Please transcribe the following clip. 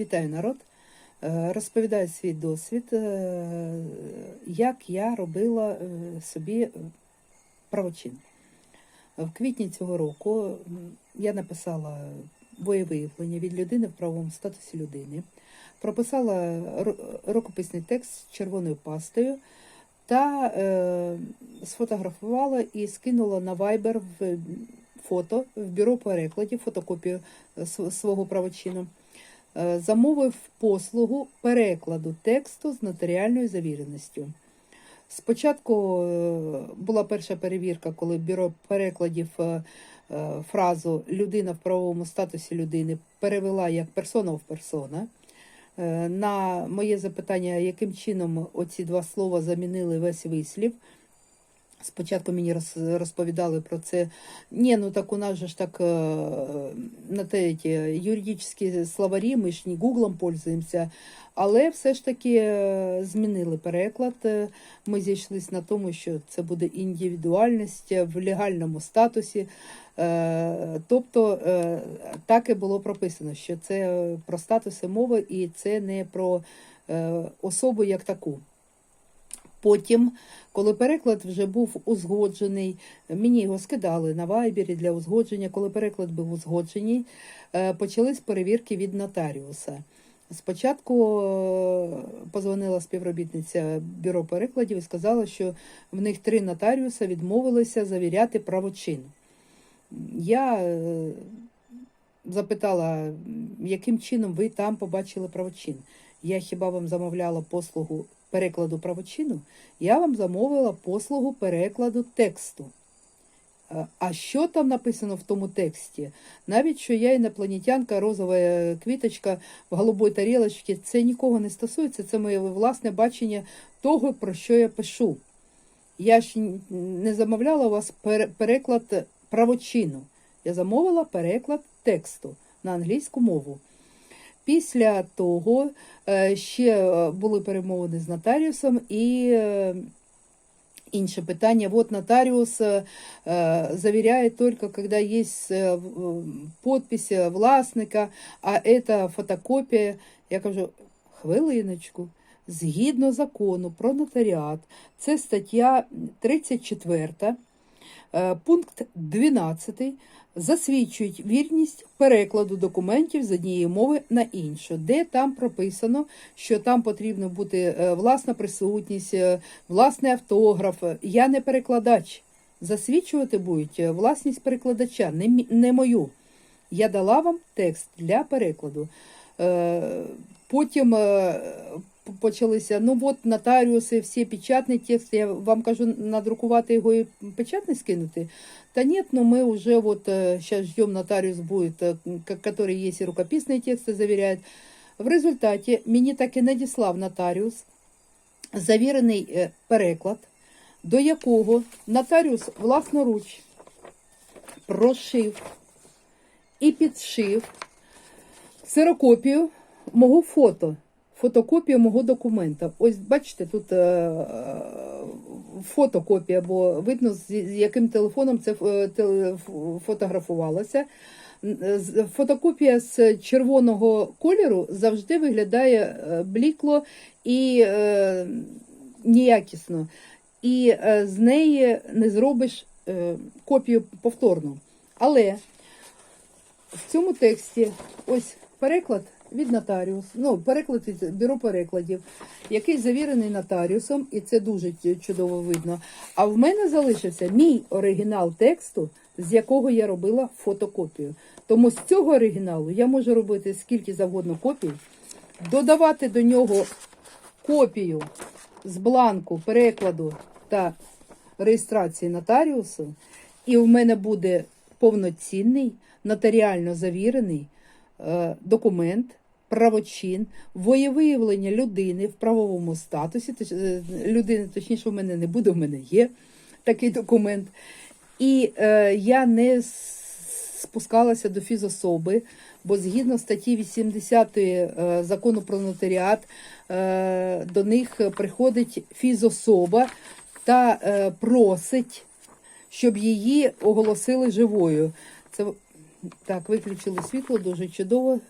Вітаю народ. Е, Розповідаю свій досвід, е, як я робила е, собі правочин. В квітні цього року я написала воєвиявлення від людини в правовому статусі людини, прописала рукописний текст з червоною пастою та сфотографувала і скинула на Viber в фото в бюро перекладів, фотокопію свого правочину. Е, Замовив послугу перекладу тексту з нотаріальною завіреністю. Спочатку е, була перша перевірка, коли бюро перекладів е, фразу людина в правовому статусі людини перевела як персона в персона. На моє запитання, яким чином оці два слова замінили весь вислів. Спочатку мені роз- розповідали про це. Ні, ну так у нас же ж так е, на те юридичні словарі, ми ж не гуглом пользуємося, але все ж таки е, змінили переклад. Е, Ми зійшлися на тому, що це буде індивідуальність в легальному статусі. Тобто так і було прописано, що це про статуси мови і це не про особу як таку. Потім, коли переклад вже був узгоджений, мені його скидали на вайбері для узгодження. Коли переклад був узгоджений, е, почались перевірки від нотаріуса. Спочатку е, позвонила співробітниця бюро перекладів і сказала, що в них три нотаріуса відмовилися завіряти правочин. Я е, запитала, яким чином ви там побачили правочин. Я хіба вам замовляла послугу перекладу правочину? Я вам замовила послугу перекладу тексту. А що там написано в тому тексті? Навіть що я інопланетянка, розова е, квіточка в голубой тарілочці, це нікого не стосується, це моє власне бачення того, про що я пишу. Я ж не замовляла у вас переклад правочину. Я замовила переклад тексту на англійську мову. Після того е, ще е, були перемовини з нотаріусом і е, інше питання. Вот нотаріус завіряє тільки, коли є подпись власника, а це фотокопія. Я кажу, хвилиночку. Згідно закону про нотаріат, це стаття 34, е, пункт 12, засвідчують вірність перекладу документів з однієї мови на іншу, де там прописано, що там потрібно бути е, власна присутність, е, власний автограф. Я не перекладач. Засвідчувати будуть е, власність перекладача, не, не мою. Я дала вам текст для перекладу. Е, Потім е, почалися, ну от нотаріуси, всі печатний текст, я вам кажу, надрукувати його і печатний скинути. Та нет, ну мы уже вот сейчас ждем, нотариус будет, э, к- который есть и рукописные тексты заверяет. В результаті мені так і надіслав нотаріус завірений е, переклад, до якого нотаріус власноруч прошив і підшив ксерокопію мого фото, фотокопію мого документа. Ось бачите, тут е, фотокопія, бо видно, з яким телефоном це е, фотографувалося. Фотокопія з червоного кольору завжди виглядає е, блікло і е, неякісно. І е, з неї не зробиш е, копію повторну. Але в цьому тексті ось переклад від нотаріус, ну, переклад від бюро перекладів, який завірений нотаріусом, і це дуже чудово видно. А в мене залишився мій оригінал тексту, з якого я робила фотокопію. Тому з цього оригіналу я можу робити скільки завгодно копій, додавати до нього копію з бланку перекладу та реєстрації нотаріусу, і в мене буде повноцінний, нотаріально завірений е, документ, правочин, воєвиявлення людини в правовому статусі. Точ- е, Людини, точніше, в мене не буде, в мене є такий документ. І е, я не спускалася до фізособи, бо згідно статті 80 е, закону про нотаріат е, до них приходить фізособа та е, просить, щоб її оголосили живою. Це так, виключили світло, дуже чудово.